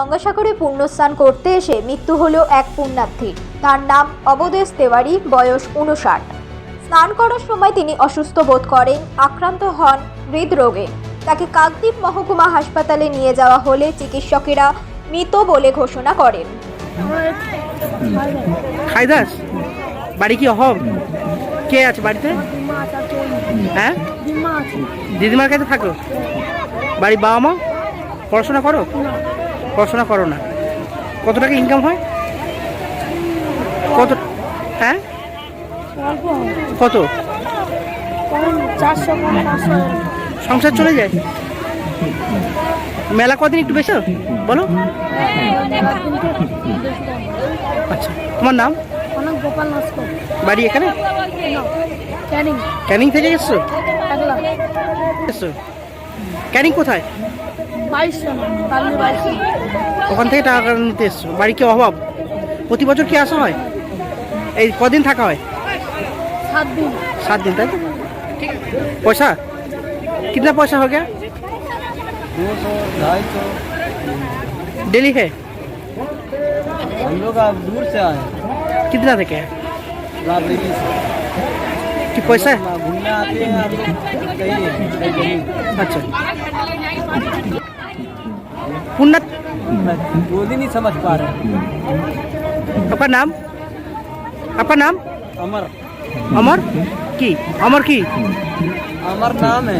গঙ্গাসাগরে পুণ্যস্নান করতে এসে মৃত্যু হল এক পুণ্যার্থীর তার নাম অবদেশ তেওয়ারি বয়স উনষাট স্নান করার সময় তিনি অসুস্থ বোধ করেন আক্রান্ত হন হৃদরোগে। তাকে কাকদ্বীপ মহকুমা হাসপাতালে নিয়ে যাওয়া হলে চিকিৎসকেরা মৃত বলে ঘোষণা করেন। খাইদাস বাড়ি কি অহম? কে আছে বাড়িতে। হ্যাঁ? দিদিমার কাছে থাকো। বাড়ি বাবা মা? পড়াশোনা করো? পড়াশোনা করো না। কত টাকা ইনকাম হয়? কত হ্যাঁ? কত। সংসার চলে যায়? মেলা কদিন একটু বেশি? বলো। আচ্ছা তোমার নাম? বাড়ি এখানে? ক্যানিং। ক্যানিং থেকে এসছো? এসছো? ক্যানিং কোথায় বাইশশো না কালনি বাইশশো ওখান থেকে টাকা নিতে এসছো বাড়ি কি অভাব প্রতি বছর কি আসা হয় এই কদিন থাকা হয় সাত দিন सात दिन तक पैसा कितना पैसा हो गया दो सौ ढाई सौ डेली है हम लोग अब दूर से आए हैं, कितना तक है राबरेली से कि पैसा घूमने आते हैं? लोग अच्छा। पुन्नत मैं दो समझ पा रहे हैं आपका नाम? आपका नाम? अमर। अमर? की? अमर की? अमर नाम है।